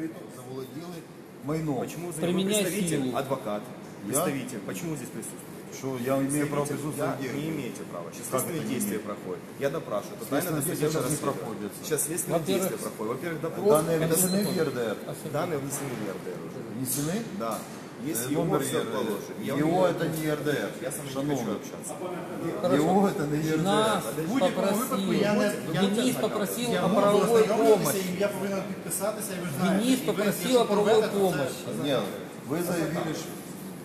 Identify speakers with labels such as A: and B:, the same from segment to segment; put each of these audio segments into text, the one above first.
A: відкрито заволоділи майном.
B: Почему вы
C: Применяя
B: представитель,
C: силу.
B: адвокат,
A: Я?
B: представитель, почему здесь присутствует?
A: Що я маю право
B: Представитель,
A: присутствовать
B: да,
A: где?
B: не имеете права. Сейчас
A: Как
B: следственные
A: это не
B: действия
A: имею?
B: проходят. Я допрашиваю. Это
A: Следственные
B: тайное
A: действия
B: досудебное
A: сейчас не
B: расследование.
A: проходят.
B: Сейчас следственные
C: Во-первых,
B: действия проходят. Во-первых, допрос.
A: Дані
B: это
A: внесені в ЄРДР.
B: Данные внесены в РДР уже.
A: Внесені?
B: Да. Есть
A: Э,
B: его
A: Номер
B: все положено. Я вам-
A: це не ЄРДР.
B: Я сам не хочу
A: Шановний.
B: общаться.
A: Його це не ЄРДР.
C: Нас попросил, Денис попросил о правовой помощи.
D: Я повинен підписатися, і ви знаєте.
C: Денис
D: І ви,
C: попросил
D: якщо
C: о правовой
D: порвете, то це-
C: помощи.
A: Ні, ви заявили, що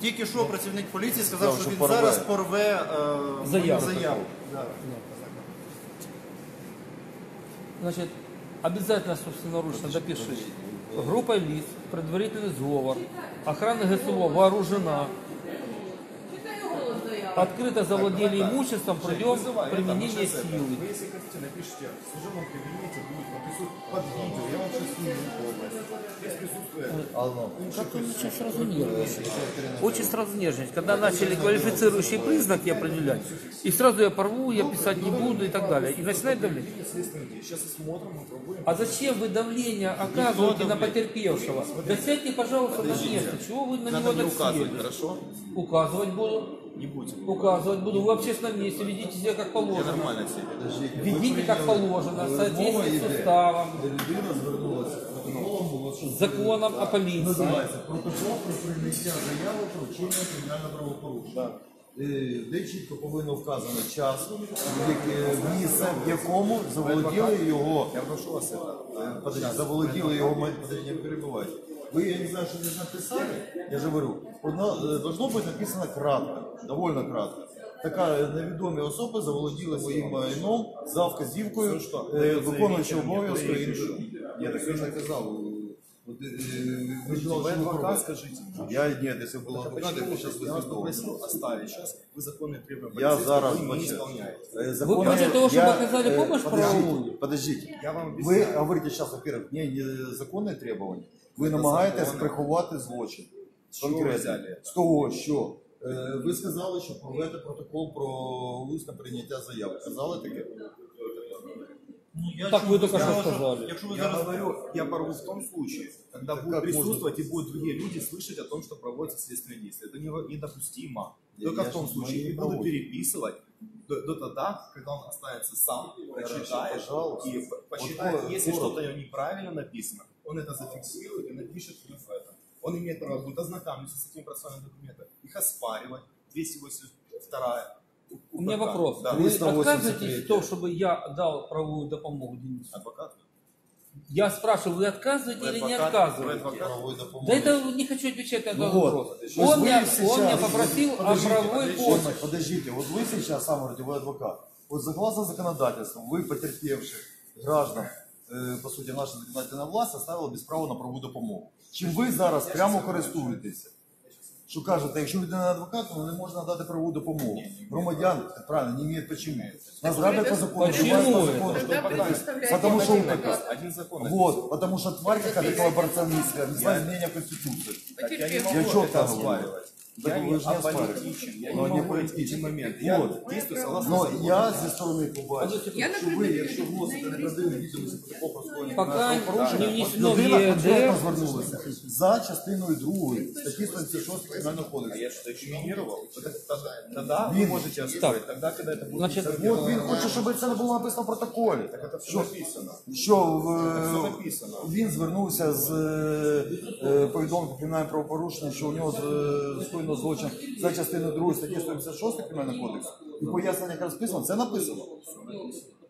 D: Тільки що працівник поліції сказав,
A: Сказав,
D: що
A: що
D: він
A: порве.
D: зараз порве е,
C: Заяву.
D: заяву. Да.
C: Значит, обязательно собственноручно допиши. Группа лиц, предварительный сговор, охрана ГСО вооружена, открыто завладели имуществом, придем применение силы.
B: Вы, если хотите, напишите в служебном кабинете, будет под видео. Я вам сейчас сниму полностью.
C: Как он очень сразу нервничает. Очень сразу нервничать. Когда начали квалифицирующие признаки определять, и сразу я порву, я писать не буду и так далее. И начинает давление. А зачем вы давление оказываете на потерпевшего? Да сядьте, пожалуйста, на место. Чего вы на него
B: не указывать, хорошо?
C: Указывать буду.
B: Не будете.
C: Указывать буду. Вы в общественном месте ведите себя как
B: Я
C: положено.
B: нормально себе.
C: Ведите как положено, в соответствии с уставом,
A: людина звернулася протоколом було що
C: законом о полиции.
A: називається протокол про прийняття заяви про вчинення кримінального правопорушення. Е, Де чітко повинно вказано час, в яке- місце, в якому заволоділи його. Я прошу вас. Подожди, заволоділи його май- подожди, не перебивайте. Ви, я не знаю, що здесь написали, я же говорю, одно, е, должно бути написано кратко, довольно кратко. Така е, невідомі особи заволоділи моїм майном за вказівкою е, виконуючого обов'язку іншого. Я так не казав. От, е, ви ж
B: Вы
A: що
B: адвокат,
A: робите.
B: скажите.
A: Я нет, если был адвокат, я бы сейчас
B: Я вас
A: вызвал.
B: попросил оставить. Сейчас вы законные требования
A: Я
B: полицейского
A: зараз
B: вы не
A: бачу.
B: исполняете.
A: Э,
C: Вы
A: законы-
C: против того, чтобы
A: я,
C: оказали
A: э,
C: помощь
A: подождите,
C: правовую?
A: Подождите.
B: Я вам
A: Ви
B: объясняю.
A: говорите зараз, во-первых, не, не законні требування. Ви намагаєтесь приховати злочин.
B: чого ви
A: Конкретно.
B: взяли?
A: З того, що е, ви сказали, що проведете протокол про усне прийняття заяв. Казали таке?
D: Ну, я
C: Так
D: чую,
C: ви тільки що
D: сказали,
C: сказали.
D: Якщо ви
B: Я
D: зараз
B: говорю, я порву в том случае, когда
A: Так
B: будут
A: как
B: присутствовать и будут другие люди слышать о том, что проводится следственное действие. Это не- недопустимо.
A: Я-
B: Только
A: я
B: в том
A: ж
B: случае,
A: мои
B: и буду
A: проводят.
B: переписывать до, до тогда, когда он останется сам, прочитает
A: пожалуйста.
B: и п- посчитает,
A: Вот,
B: если что-то неправильно написано, он это зафиксирует и напишет в это. Он имеет право будет ознакомиться с этими процессуальными документами, их оспаривать. 282
C: У меня вопрос.
B: Да.
C: Вы
A: 383.
C: отказываетесь в том, чтобы я дал правовую допомогу Денису?
B: Адвокат.
C: Я спрашиваю, вы отказываете
B: Вы
C: или не
B: адвокат, вы
C: отказываете?
B: адвокат.
A: Правової допомоги.
C: Да это не хочу отвечать на этот
A: Ну вот.
C: вопрос.
A: Есть
C: Он,
A: вы
C: меня,
A: сейчас-
C: он меня попросил о правовой помощи.
A: Подождите, вот вы сейчас сам говорите, вы адвокат. Вот согласно законодательству, вы, потерпевших граждан, по суті, наша законодательна власть оставила без права на правову допомогу. Чим ви зараз прямо користуєтеся? Що кажете, якщо людина не адвокат, то не можна надати правову допомогу. Громадян, правильно, не мають почему. Нас грабят по закону,
C: Почему
A: по закону. Потому.
E: Один
B: закон.
A: Вот, потому что тварь какая-то коллаборационистская, изменения в Конституцию.
B: Так я не
E: Потерпевший.
B: могу
A: Я чё
B: это
A: там
B: оспаривать.
A: Так
B: Я
A: вы
B: не
A: же не оспариваете.
B: аполитичен, я
A: Но
B: не
A: не
B: могу эти
A: политичен.
B: моменты. Я
A: Вот.
B: действую согласно
A: Но
B: закону.
A: я зі сторони побачив,
E: Я,
A: що ви,
E: наприклад,
A: якщо вносите
E: на
A: неправдиві відомості протокол про скоєння
C: Пока
A: кримінального
C: не
A: правопорушення,
C: внесено в
A: людина
C: ЄРДР.
A: конкретно звернулася за частиною 2 статті 176 Кримінального
B: А
A: кодексу.
B: я что-то инкриминировал? Это тогда, тогда вы
A: Вин.
B: можете оспорить, тогда, когда это будет
C: Значит,
B: зафиксировано.
A: От він хоче, щоб це не було написано в протоколі.
B: Так это все написано.
A: Що
B: все
A: в,
B: написано.
A: він звернувся з е, е, повідомленням про кримінальне правопорушення, що у нього з- скоєно злочин за частиною 2 статті 156 Кримінального кодексу. І пояснення, якраз розписано, це написано.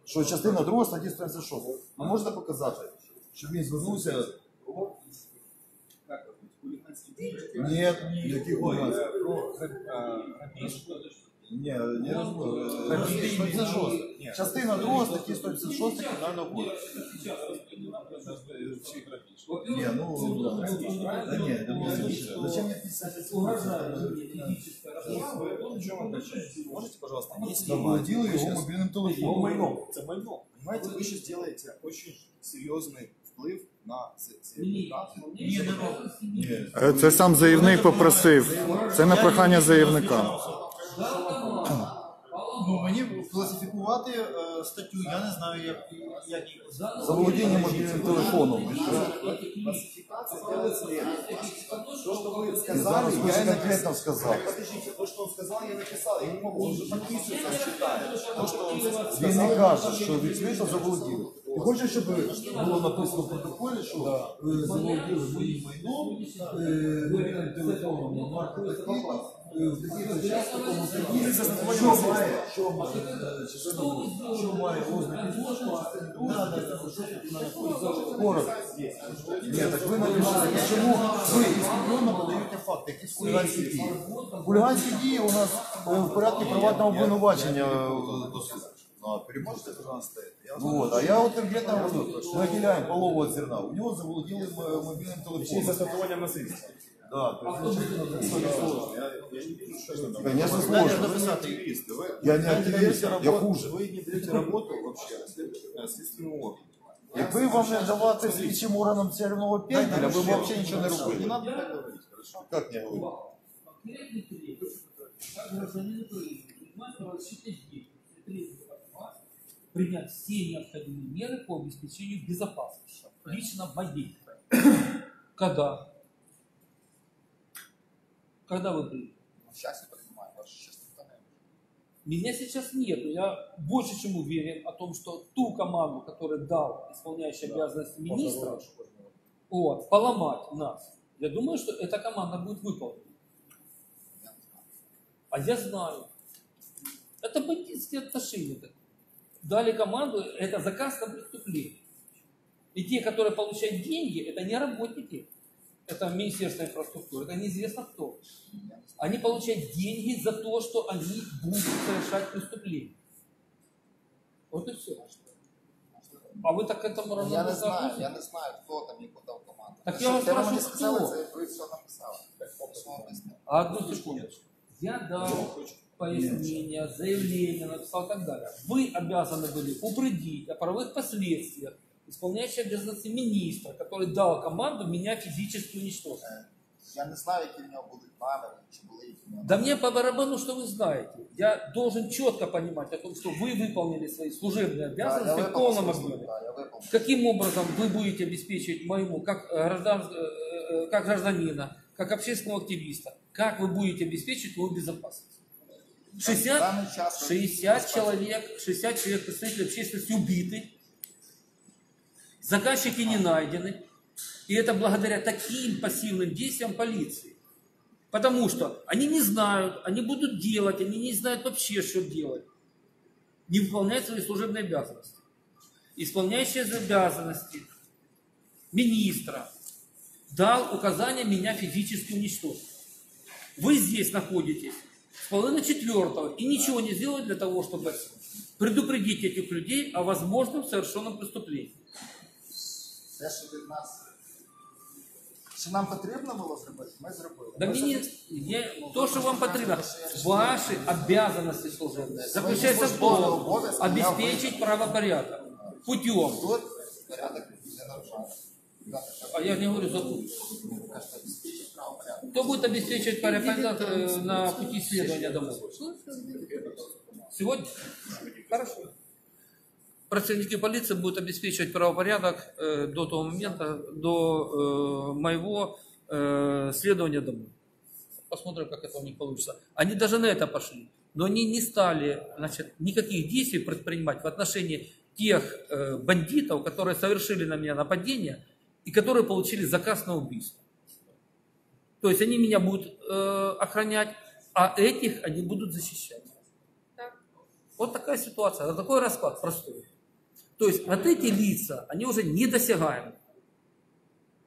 A: Що частина 2 статті 156. А можете показати, щоб він звернувся. Ні, яких у нас. Ні, не розумію. 156. Частина 2 статті 156 Кримінального кодексу. Не, ну, да. Да нет, да мне Зачем мне писать?
B: Можете, пожалуйста, не снимать?
A: Завладел
B: Вы
A: его
B: щас-
A: мобильным
B: Его
A: телефоном.
B: майно. Это майно. Понимаете, вы сейчас делаете очень серьезный вплив на заявника.
A: Нет.
F: Е, Це сам заявник попросив. Це на прохання заявника.
D: Ну, мені класифікувати е, статтю, я не знаю, як, як її.
A: Завладение мобильным телефоном.
B: ситуация делает следующее. То, что вы
A: І
B: сказали,
A: зараз ви
B: я
A: ж
B: и
A: конкретно
B: написал.
A: сказав.
B: Подождите, то, что он сказал, я написал. Я не могу, он же подписывается, он читает. То, что он
A: Він
B: сказал,
A: не каже, що відкрито заволоділи. Ти хочеш, щоб було написано в протоколі, що е, заволоділи моїм майном, е, мобільним телефоном, марки такого, е, в такий час, в такому тоді, що має, що має, е, частина друга, що має ознаки злочину, частина друга, що тут написано. Коротко. Ні, так ви написали, чому ви іскрено подаєте факти, якісь хуліганські дії. Хуліганські дії у нас е, в порядку приватного обвинувачення е, до суду. Ну, а переможете, пожалуйста, это. Вот, а я вот конкретно говорю, мы отделяем полову от зерна. У него завладели м- мобильным телефоном.
B: статуя насильства.
A: Да, то есть,
B: Я, я не вижу, что это.
A: конечно,
B: Надо
A: сложно.
B: написать юрист. Вы,
A: Я не
B: вы
A: активист,
B: берете
A: я
B: работу-
A: хуже.
B: Вы не берете работу вообще на следственном органе.
A: Якби вам не давати слідчим органам церевного пенделя, ви б взагалі нічого не
B: Не
A: робили.
B: надо так говорить, хорошо?
A: Як не говорити?
C: Конкретный требование, как гражданин Украины, принимать правозащитные действия, требует от вас принять все необходимые меры по обеспечению безопасности лично моей. Когда? когда вы приедете?
E: Сейчас я понимаю, ваше сейчас
C: Меня сейчас нет, но я больше чем уверен о том, что ту команду, которую дал исполняющий обязанности министра, вот, поломать нас, я думаю, что эта команда будет выполнена. А я знаю. Это бандитские отношения. Дали команду, это заказ на преступление. И те, которые получают деньги, это не работники. Это Министерство инфраструктуры, это неизвестно кто. Они получают деньги за то, что они будут совершать преступления. Вот и все. А вы так к этому
E: Я не знаю, я не знаю, хто там і подав команду.
C: Так я вас спрашиваю,
E: сказали,
C: хто?
E: це ви все написали. Що вам пояснив?
C: А одну секундочку. Я дал пояснение, заявление, написал и так далее. Вы обязаны были упредить о правовых последствиях исполняющей обязанности министра, который дал команду меня физически уничтожить.
E: Я не знаю, які в нього були наміри, чи були які в нього.
C: Да мне по барабану, что вы знаете. Я должен четко понимать о том, что вы выполнили свои служебные
E: Да, я
C: обязанности в
E: виповнив
C: полном
E: свою службу,
C: объеме.
E: да, я виповнив.
C: Каким образом вы будете обеспечивать моему, как, э, граждан, э, э, как гражданина, как общественного активиста, как вы будете обеспечивать мою безопасность?
E: В
C: 60,
E: даний час ви
C: 60 человек, 60 человек представителей общественности убиты, заказчики не найдены, и это благодаря таким пассивным действиям полиции. Потому что они не знают, они будут делать, они не знают вообще, что делать. Не выполняют свои служебные обязанности. Исполняющие обязанности министра дал указание меня физически уничтожить. Вы здесь находитесь с половины четвертого и ничего не сделали для того, чтобы предупредить этих людей о возможном совершенном преступлении.
E: Те, що від нас. Що нам потрібно було зробити, ми зробили.
C: Да
E: Ми
C: мне не-
E: зафіксували.
C: я- то, что вам потребно, ваши обязанности служебные заключаются в том, обеспечить правопорядок путем.
E: Тут порядок не нарушає. Да, так,
C: А я не говорю за тут.
E: ви кажете, обеспечить правопорядок.
C: Кто будет обеспечивать порядок э, на пути следования домой? Сегодня? Хорошо. Працівники полиции будут обеспечивать правопорядок э, до того момента, до э, моего э, следования домой. Посмотрим, как это у них получится. Они даже на это пошли. Но они не стали значит, никаких действий предпринимать в отношении тех э, бандитов, которые совершили на меня нападение и которые получили заказ на убийство. То есть они меня будут э, охранять, а этих они будут защищать. Вот такая ситуация, такой расклад простой. То есть вот эти лица, они уже недосягаемы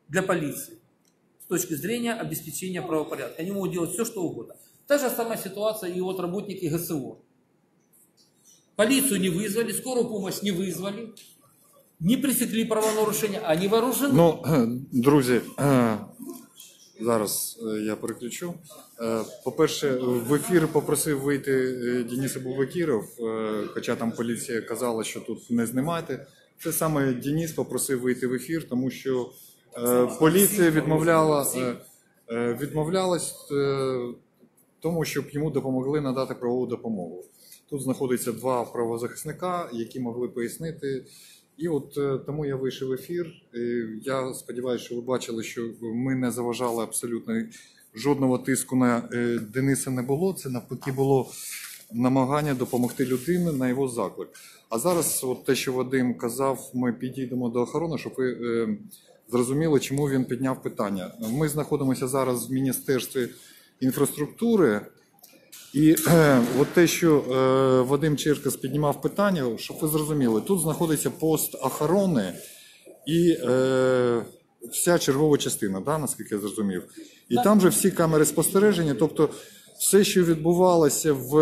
C: для полиции с точки зрения обеспечения правопорядка. Они могут делать все, что угодно. Та же самая ситуация и вот работники ГСО. Полицию не вызвали, скорую помощь не вызвали, не пресекли правонарушения, они вооружены.
F: Ну, друзі, е, зараз е, я переключу. Е, По-перше, в ефір попросив вийти е, Денис Абубакіров, е, хоча там поліція казала, що тут не знімати. Це саме Денис попросив вийти в ефір, тому що поліція відмовляла, відмовлялась тому, щоб йому допомогли надати правову допомогу. Тут знаходиться два правозахисника, які могли пояснити І от е, тому я вийшов в ефір. Е, Я сподіваюся, що ви бачили, що ми не заважали абсолютно жодного тиску на е, Дениса не було. Це навпаки було намагання допомогти людині на його заклик. А зараз, от те, що Вадим казав, ми підійдемо до охорони, щоб ви зрозуміли, чому він підняв питання. Ми знаходимося зараз в Міністерстві інфраструктури. І е, от те, що е, Вадим Черкас піднімав питання, щоб ви зрозуміли, тут знаходиться пост охорони і е, вся чергова частина, да, наскільки я зрозумів. І там же всі камери спостереження, тобто все, що відбувалося в,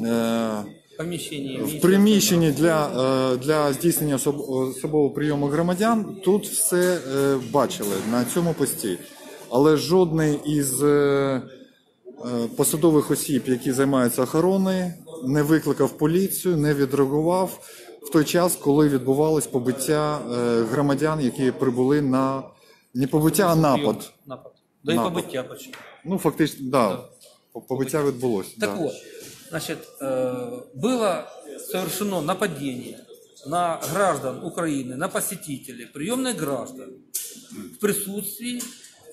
F: е, в приміщенні для, е, для здійснення особ- особового прийому громадян, тут все е, бачили на цьому пості. Але жодний із е, посадових осіб, які займаються охороною, не викликав поліцію, не відреагував в той час, коли відбувалось побиття е, громадян, які прибули на не побиття, а напад.
C: Напад. Да и
F: Напад.
C: побытия почему.
F: Ну, фактично, да, побиття відбулося.
C: Так
F: да.
C: вот, значит, э, было совершено нападение на граждан Украины, на посетителей, приемных граждан в присутствии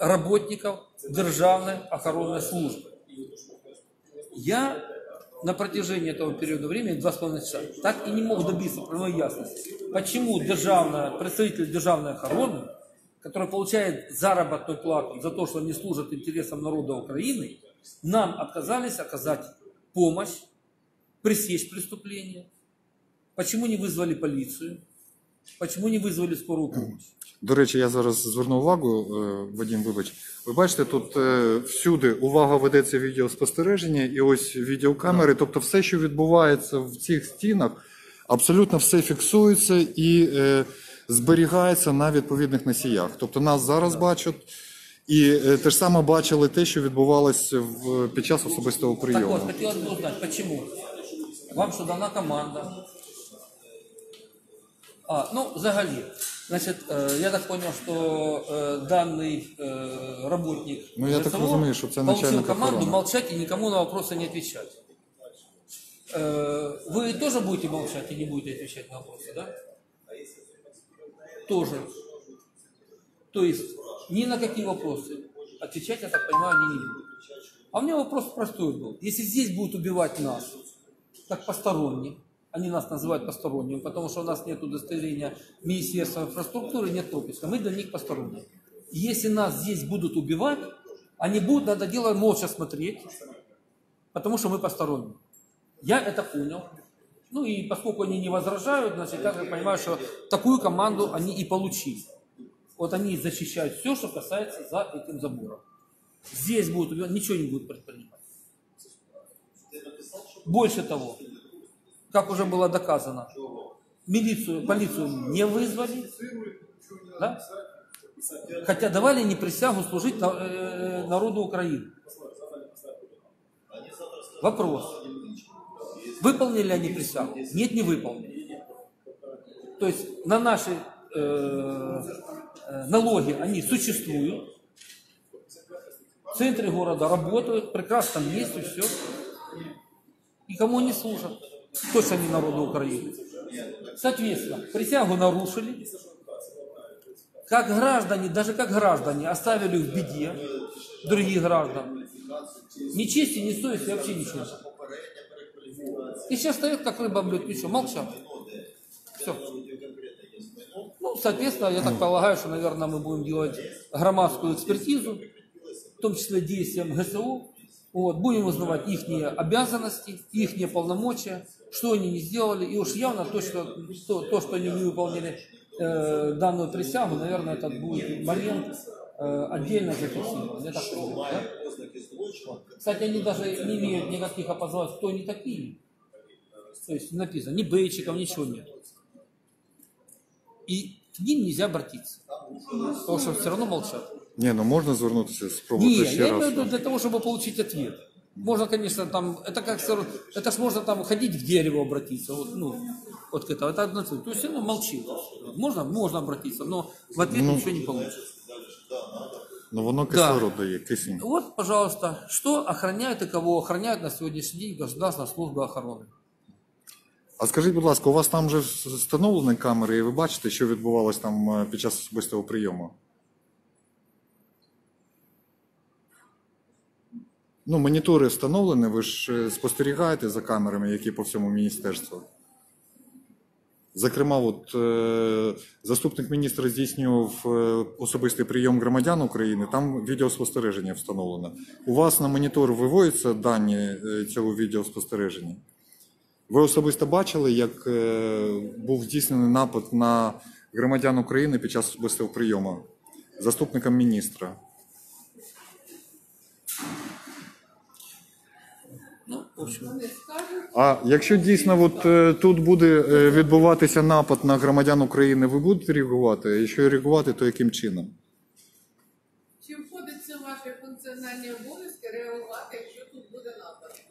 C: работников Державной охранной службы. Я на протяжении этого периода времени, два с половиной часа, так и не мог добиться прямой ясности, почему державная, представитель державной охраны, который получает заработную плату за то, что они служат интересам народа Украины, нам отказались оказать помощь, пресечь преступление. Почему не вызвали полицию? Почему не вызвали скорую помощь?
F: До речі, я зараз зверну увагу, е, Вадим, вибач. Ви бачите, тут е, всюди увага ведеться відеоспостереження і ось відеокамери. Тобто, все, що відбувається в цих стінах, абсолютно все фіксується і е, зберігається на відповідних носіях. Тобто нас зараз бачать, і е, те ж саме бачили те, що відбувалося в, під час особистого
C: Так
F: прийому.
C: вот, хотелось бы узнать, почему? Вам что, дана команда? А, ну, взагалі. Значить, я так понял, що даний работник
F: Ну, я так розумію, що це
C: получил команду молчать и никому на вопросы не отвечать. Э, Вы тоже будете молчать и не будете отвечать на вопросы, да? Тоже. То есть ни на какие вопросы отвечать, я так понимаю, они не будут. А у меня вопрос простой был. Если здесь будут убивать нас, как посторонних, они нас называют посторонними, потому что у нас нет удостоверения Министерства инфраструктуры, нет пропуска. Мы для них посторонние. Если нас здесь будут убивать, они будут на это дело молча смотреть, потому что мы посторонние. Я это понял. Ну и поскольку они не возражают, значит, я понимаю, что такую команду они и получили. Вот они защищают все, что касается за этим забором. Здесь будут убивать, ничего не будут предпринимать. Больше того, как уже было доказано, милицию, полицию не вызвали, да? хотя давали не присягу служить э, народу Украины. Вопрос. Выполнили они присягу? Нет, не выполнили. То есть на наши э, э, налоги они существуют, в центре города работают, прекрасно есть и все. И кому они служат? Точно не народу Украины. Соответственно, присягу нарушили. Как граждане, даже как граждане, оставили в беде других граждан. Ни чести, ни совести, вообще ничего. И сейчас стоят, как рыба блюд, ничего, молчат. Все. Ну, соответственно, я так полагаю, что, наверное, мы будем делать громадскую экспертизу, в том числе действиям ГСУ. Вот, будем узнавать их обязанности, их полномочия, что они не сделали. И уж явно то, что, то, то, что они не выполнили э, данную присягу, наверное, этот будет момент э, отдельно зафиксирован. Я так понимаю, да? Кстати, они даже не имеют никаких опознавать, кто они такие. То есть написано, ни бейчиков, ничего нет. И к ним нельзя обратиться. Потому что все равно молчат.
F: Ні, ну можна звернутися, спробувати
C: Не,
F: ще
C: я
F: раз.
C: имею в виду для того, чтобы получить ответ. Можно, конечно, там, это как, равно- это ж можно там ходить в дерево обратиться, вот, ну, вот к этому, это одно целое. То есть, ну, молчи. Можно, можно обратиться, но в ответ ничего не получится.
F: Ну воно кислород дає, кисень.
C: Вот, пожалуйста, что охраняют и кого охраняют на сегодняшний день Государственная служба охраны.
F: А скажіть, будь ласка, у вас там вже встановлені камери, і ви бачите, що відбувалось там е, під час особистого прийому? Ну, монітори встановлені, ви ж е, спостерігаєте за камерами, які по всьому міністерству. Зокрема, от, е, заступник міністра здійснював е, особистий прийом громадян України, там відеоспостереження встановлено. У вас на монітор виводяться дані цього відеоспостереження? Ви особисто бачили, як е, був здійснений напад на громадян України під час особистого прийому заступником міністра?
C: Ну,
F: А якщо дійсно от, е, тут буде е, відбуватися напад на громадян України, ви будете реагувати? Якщо реагувати, то яким чином?
G: Чи входить це в ваші функціональні обов'язки реагувати, якщо тут буде напад?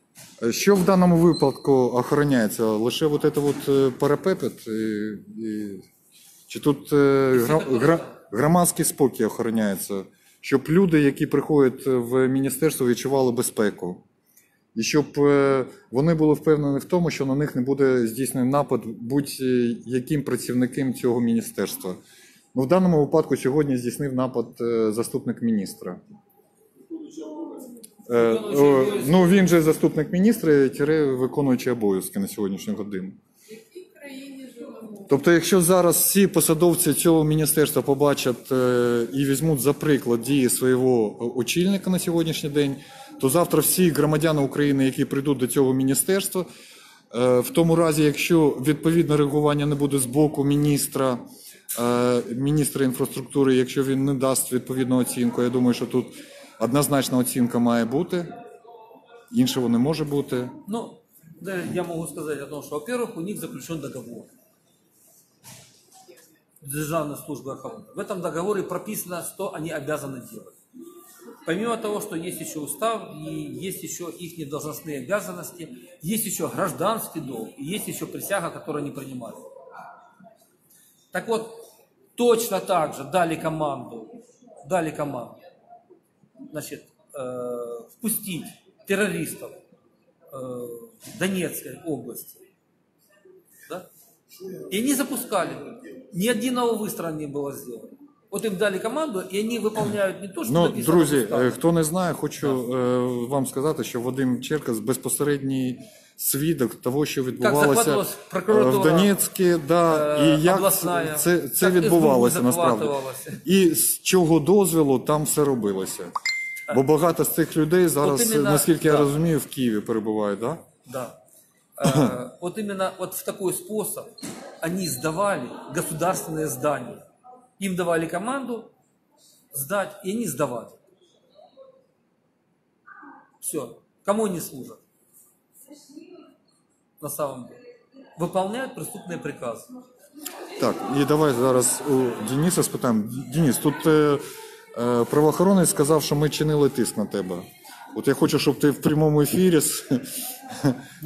F: Що в даному випадку охороняється? Лише от це от е? І, і... Чи тут е, гра, гра, громадський спокій охороняється? Щоб люди, які приходять в міністерство, відчували безпеку. І щоб е, вони були впевнені в тому, що на них не буде здійснений напад будь-яким працівником цього міністерства. Ну, в даному випадку сьогодні здійснив напад заступник міністра. Е, ну, він же заступник міністра, тире виконуючий обов'язки на сьогоднішню годину. Тобто, якщо зараз всі посадовці цього міністерства побачать е, і візьмуть за приклад дії свого очільника на сьогоднішній день, то завтра всі громадяни України, які прийдуть до цього міністерства, е, в тому разі, якщо відповідне реагування не буде з боку міністра, е, міністра інфраструктури, якщо він не дасть відповідну оцінку, я думаю, що тут однозначна оцінка має бути, іншого не може бути.
C: ну, да, я могу сказать о том, что, во-первых, у них заключен договор. Державной службы охраны. В этом договоре прописано, что они обязаны делать. Помимо того, что есть еще устав, и есть еще их должностные обязанности, есть еще гражданский долг, и есть еще присяга, которую они принимали. Так вот, точно так же дали команду, дали команду, значит, э, впустить террористов э, в Донецкой области. Да? И они запускали. Ни одного выстрела не было сделано. Вот им дали команду, и они выполняют не то, что
F: Ну,
C: написано
F: друзі,
C: в уставе.
F: е, хто не знає, хочу е, вам сказати, що Вадим Черкас безпосередній свідок того, що відбувалося е, в Донецьку, да,
C: е,
F: і як
C: обласна,
F: це, це
C: як
F: відбувалося насправді. І з чого дозволу там все робилося. Бо багато з цих людей зараз,
C: От
F: наскільки я розумію, в Києві перебувають, да?
C: Да. Э, Вот именно вот в такой способ они сдавали государственные здания. Им давали команду сдать, и они сдавали. Все. Кому они служат? На самом деле. Выполняют преступные приказы.
F: Так, і давай зараз у Дениса спитаємо. Денис, тут е, е, правоохоронець сказав, що ми чинили тиск на тебе. От я хочу, щоб ти в прямому ефірі с-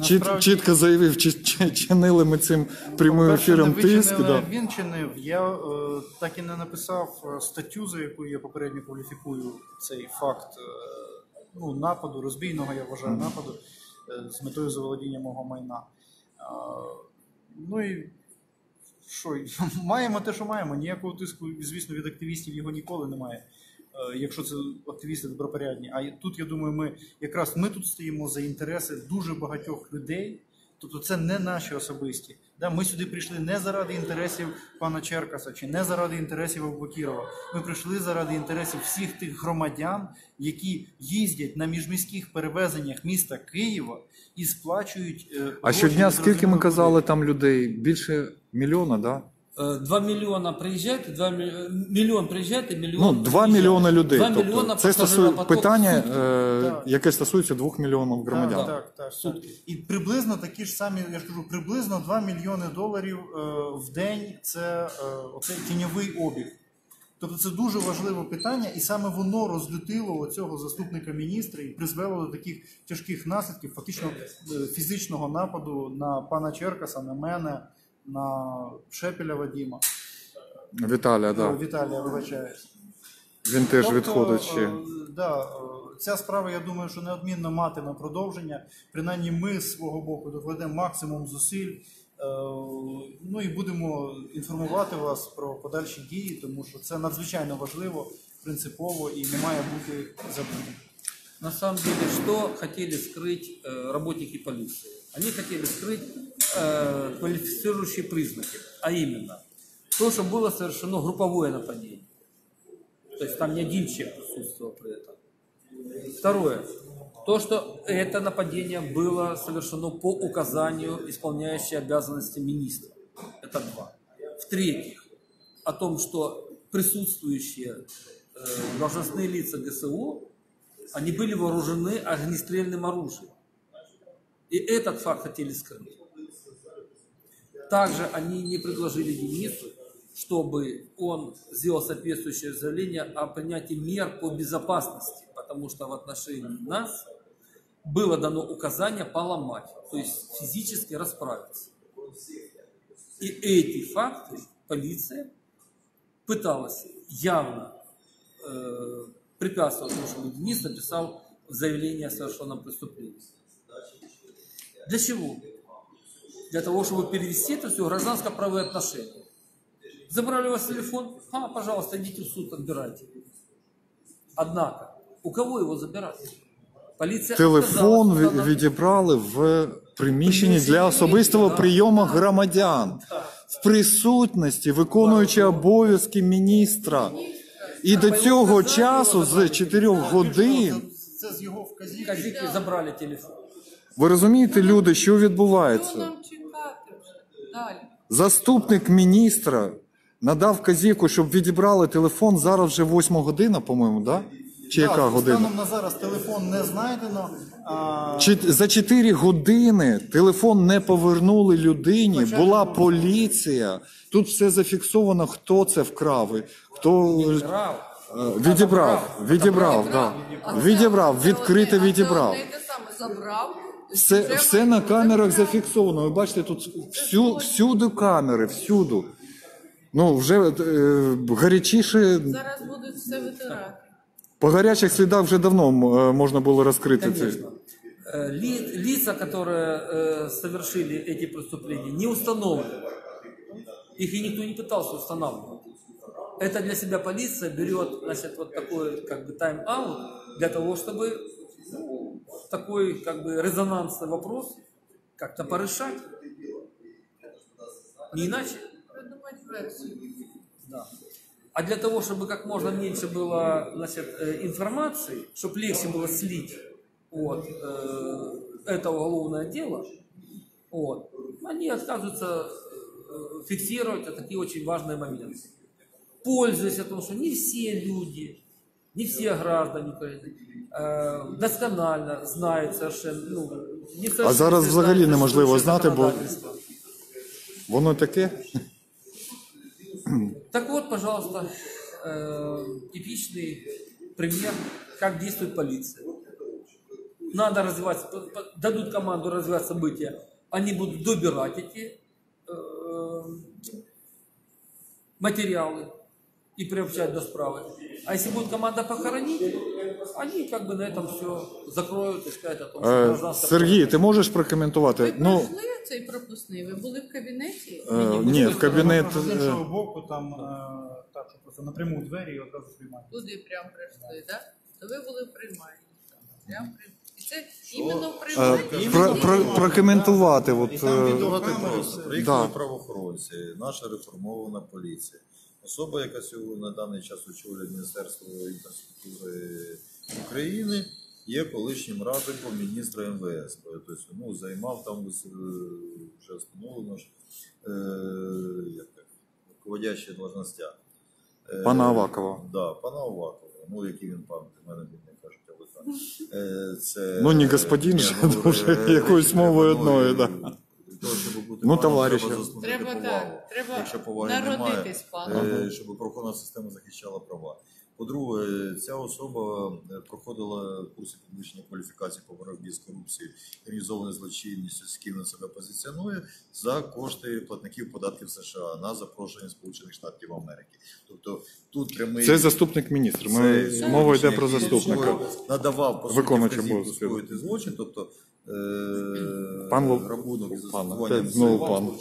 F: чіт,
D: Насправді-
F: чітко заявив, чи, чи чинили ми цим прямим
D: По-перше,
F: ефіром
D: не
F: тиск.
D: вичинили,
F: Да.
D: Він чинив. Я е, так і не написав е, статтю, за яку я попередньо кваліфікую цей факт е, ну, нападу, розбійного, я вважаю, нападу е, з метою заволодіння мого майна. Е, ну і що, маємо те, що маємо. Ніякого тиску, звісно, від активістів його ніколи немає. Е, Якщо це активісти добропорядні. А тут, я думаю, ми якраз ми тут стоїмо за інтереси дуже багатьох людей. Тобто це не наші особисті. Да, ми сюди прийшли не заради інтересів пана Черкаса чи не заради інтересів Абубакірова. Ми прийшли заради інтересів всіх тих громадян, які їздять на міжміських перевезеннях міста Києва і сплачують. е,
F: А щодня скільки ми казали там людей? Більше мільйона, да?
C: Э, Два миллиона приезжает, и два милли- миллион приезжает, и
F: Ну, 2
C: уезжает.
F: мільйони людей.
C: Два
F: Тобто,
C: миллиона
F: це стосує питання, е, яке стосується 2 мільйонів громадян.
D: Так, так, так, так. І приблизно такі ж самі, я ж кажу, приблизно 2 мільйони доларів е, в день це е, оцей тіньовий обіг. Тобто це дуже важливе питання, і саме воно розлютило оцього заступника міністра і призвело до таких тяжких наслідків, фактично е, фізичного нападу на пана Черкаса, на мене, на Шепеля Вадіма,
F: Віталія,
D: Е,
F: да.
D: Віталія, вибачаюсь.
F: Він теж
D: Тобто,
F: відходить ще.
D: е, Да, е, ця справа, я думаю, що неодмінно матиме продовження. Принаймні, ми з свого боку докладемо максимум зусиль Ну і будемо інформувати вас про подальші дії, тому що це надзвичайно важливо, принципово і не має бути забуто.
C: На самом деле, что хотели скрыть э, работники полиции? Они хотели скрыть э, квалифицирующие признаки, а именно то, что было совершено групповое нападение. То есть там не один человек присутствовал при этом. Второе. То, что это нападение было совершено по указанию исполняющей обязанности министра. Это два. В-третьих, о том, что присутствующие э, должностные лица ГСУ, они были вооружены огнестрельным оружием. И этот факт хотели скрыть. Также они не предложили Денису, чтобы он сделал соответствующее заявление о принятии мер по безопасности, потому что в отношении нас было дано указание поломать, то есть физически расправиться. И эти факты полиция пыталась явно э, препятствовать тому, чтобы Денис написал заявление о совершенном преступлении. Для чего? Для того, чтобы перевести это все в гражданско-правые отношения. Забрали у вас телефон, а, пожалуйста, идите в суд, отбирайте. Однако, у кого его забирать? Полиция
F: Телефон
C: отказалась,
F: ві-
C: она-
F: відібрали в приміщенні для особистого прийому громадян в присутності виконуючи обов'язки міністра. І до цього часу з 4 годин.
D: Це з його вказівки.
C: Казики забрали телефон.
F: Ви розумієте, люди, що відбувається?
G: нам чекати вже далі?
F: Заступник міністра надав казівку, щоб відібрали телефон. Зараз вже 8 година, по-моєму, да? Чи яка
D: Так,
F: година?
D: Станом на зараз телефон не знайдено. А,
F: Чи за 4 години телефон не повернули людині, була поліція. Тут все зафіксовано, хто це вкрав, і хто
C: Брав.
F: е, відібрав, відібрав, да. відібрав, відкрите відібрав.
G: Це те саме забрав.
F: Все,
G: Вже
F: все на
G: ми
F: камерах
G: забрали.
F: зафіксовано. Ви бачите, тут всю, всюди камери, всюду. Ну, вже е, гарячіше,
G: Зараз будуть все витирати.
F: по гарячих слідах вже давно е, можна було розкрити це.
C: Конечно. Э, ли- Лица, которые э, совершили эти преступления, не установлены. Их и никто не пытался устанавливать. Это для себя полиция берет, значит, вот такой как бы тайм-аут для того, чтобы ну, такой как бы резонансный вопрос как-то порешать. Не иначе. Да. А для того, чтобы как можно меньше было значит, э, информации, чтобы легче было слить вот, э, это уголовное дело, вот, они отказываются э, фиксировать такие очень важные моменты. Пользуясь о том, что не все люди, не все граждане Украины э, досконально знають совершенно, ну, не совершенно
F: зараз взагалі неможливо знати, бо-. Воно таке.
C: Так вот, пожалуйста, э, типичный пример, как действует полиция. Надо развивать, п- п- дадут команду развивать события, они будут добирать эти э, материалы и приобщать до справы. А если будет команда похоронить, они как бы на этом все закроют и скажут о том, что
F: Е,
C: гражданское
F: Сергій, ти можеш прокоментувати?
G: Ви
F: Ну,
G: пройшли цей пропускний? Ви були в кабінеті?
F: е, ні, в кабінет.
D: З
F: е,
D: іншого боку, там е, так, що просто напряму двері і одразу приймають.
G: Туди прям прийшли, так? То ви були в приймальні. Прям при... І це іменно в
F: е,
G: приймальні?
F: про, про, прокоментувати. От, е,
A: Давати просто. Приїхали
F: Да.
A: правоохоронці, наша реформована поліція. Особа, яка сьогодні на даний час очолює Міністерство інфраструктури України, є колишнім радником міністра МВС. Тобто, ну, займав там е, вже встановлено ж, е, як так, руководящі должностя. Е,
F: Пана Авакова.
A: Да, пана Авакова. Ну, який він пан, в мене не кажуть, але так. Е, Це,
F: Ну, не господин же,
A: ну,
F: дуже якоюсь мовою
A: ну,
F: одною,
A: і
F: да.
A: Того, щоб бути
F: Ну,
A: паном,
F: товариша.
A: треба заслужити
G: Треба
A: повагу.
G: так, треба
A: Якщо поваги
G: народитись,
A: немає,
G: пане.
A: е, щоб правоохоронна система захищала права. По-друге, ця особа е, проходила курси підвищення кваліфікації по боротьбі з корупцією, організованою злочинністю, з ким себе позиціонує за кошти платників податків США на запрошення Сполучених Штатів Америки. Тобто тут прямий
F: Це заступник міністра. Ми,
A: це
F: мова йде про заступника.
A: надавав по суті
F: Виконуючий
A: вказівку
F: обов'язки.
A: скоїти злочин. Тобто
F: Пан Лу-
A: рахунок застосуванням
F: опять знову
A: сил,
F: пан.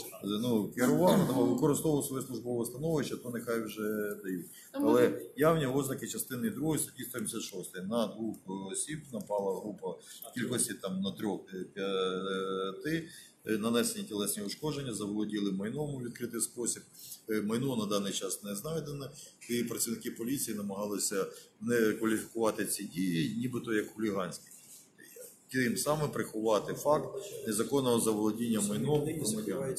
A: ну, керував, надавав, використовував своє службове становище, то нехай вже дають.
G: Ну,
A: Але явні ознаки частини 2 статті 176 на двох осіб напала група в кількості там на трьох е, п'яти. Е, Нанесені тілесні ушкодження, заволоділи майном у відкритий спосіб. Е, Майно на даний час не знайдено, і працівники поліції намагалися не кваліфікувати ці дії, нібито як хуліганські Тим самим приховати факт незаконного заволодіння майном громадян.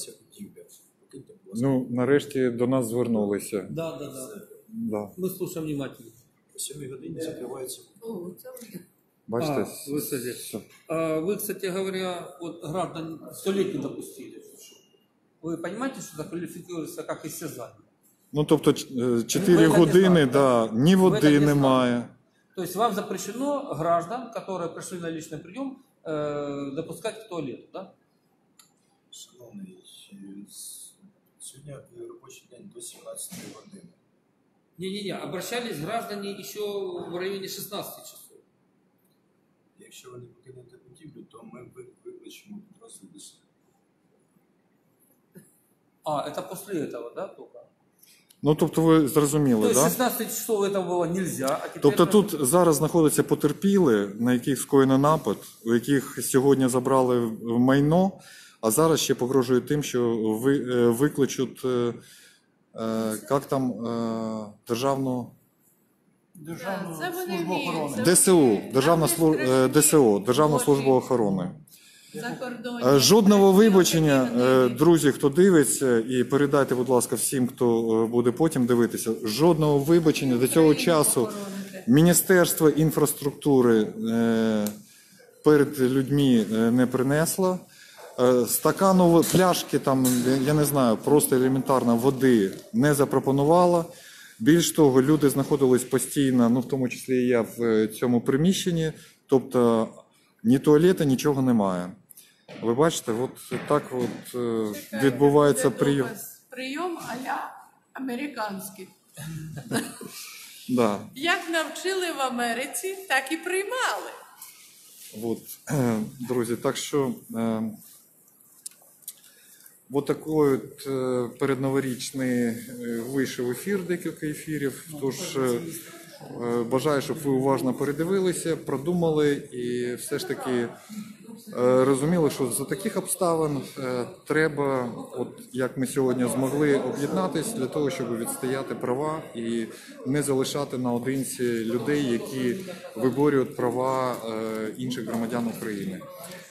F: Ну, нарешті до нас звернулися.
C: Да, да, да.
F: Да.
C: Мы слушаем внимательно.
G: О, це ви.
F: Бачите?
C: А, вы, кстати, а, вы, кстати говоря, вот граждан столетний допустили. Вы понимаете, что это квалифицируется как истязание?
F: Ну, тобто, ч- е,
C: Ви
F: 4
C: так не
F: години,
C: знали,
F: да, ні
C: Ви так
F: води
C: не
F: немає.
C: То есть вам запрещено граждан, которые пришли на личный прием, э, допускать к туалету, да?
B: Шановний, е, с- сьогодні е, робочий день до 17 години.
C: Не-не-не, обращались граждане еще в районе 16 часов.
B: Якщо ви не покинете будівлю, то ми ви- викличемо підрозділ ДСНС.
C: А, это после этого, да, только?
F: Ну, тобто, ви зрозуміли,
C: То есть
F: да?
C: 16 часов этого было нельзя, а теперь...
F: Тобто тут зараз знаходяться потерпіли, на яких скоєно напад, у яких сьогодні забрали майно, а зараз ще погрожує тим, що ви, е, викличуть е, е, як там, е, державну
D: Державну службу охорони.
F: ДСУ, Державна слу- е, ДСО, Державна служба охорони. Е, Жодного вибачення, е, друзі, хто дивиться, і передайте, будь ласка, всім, хто е, буде потім дивитися. Жодного вибачення до цього часу. Міністерство інфраструктури перед людьми не принесло. Стакану пляшки, там, я- не знаю, просто елементарно води не запропонувала. Більш того, люди знаходились постійно, ну в тому числі і я в цьому приміщенні, тобто ні туалета, нічого немає. Ви бачите, от так от е, відбувається
G: буде
F: прийом.
G: доказ. Прийом а-ля американський.
F: Да.
G: Як навчили в Америці, так і приймали.
F: Вот, друзі, так що е, от такий от е, передноворічний е, вийшов ефір, декілька ефірів. Тож е, е, бажаю, щоб ви уважно передивилися, продумали і все ж таки е, розуміли, що за таких обставин е, треба, от як ми сьогодні змогли об'єднатись для того, щоб відстояти права і не залишати наодинці людей, які виборюють права е, інших громадян України.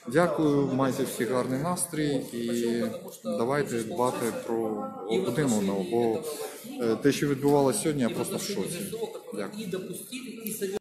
F: Дякую, майте всі гарний настрій і давайте дбати про один одного, бо е, те, що відбувалося сьогодні, я просто в шоці. Дякую.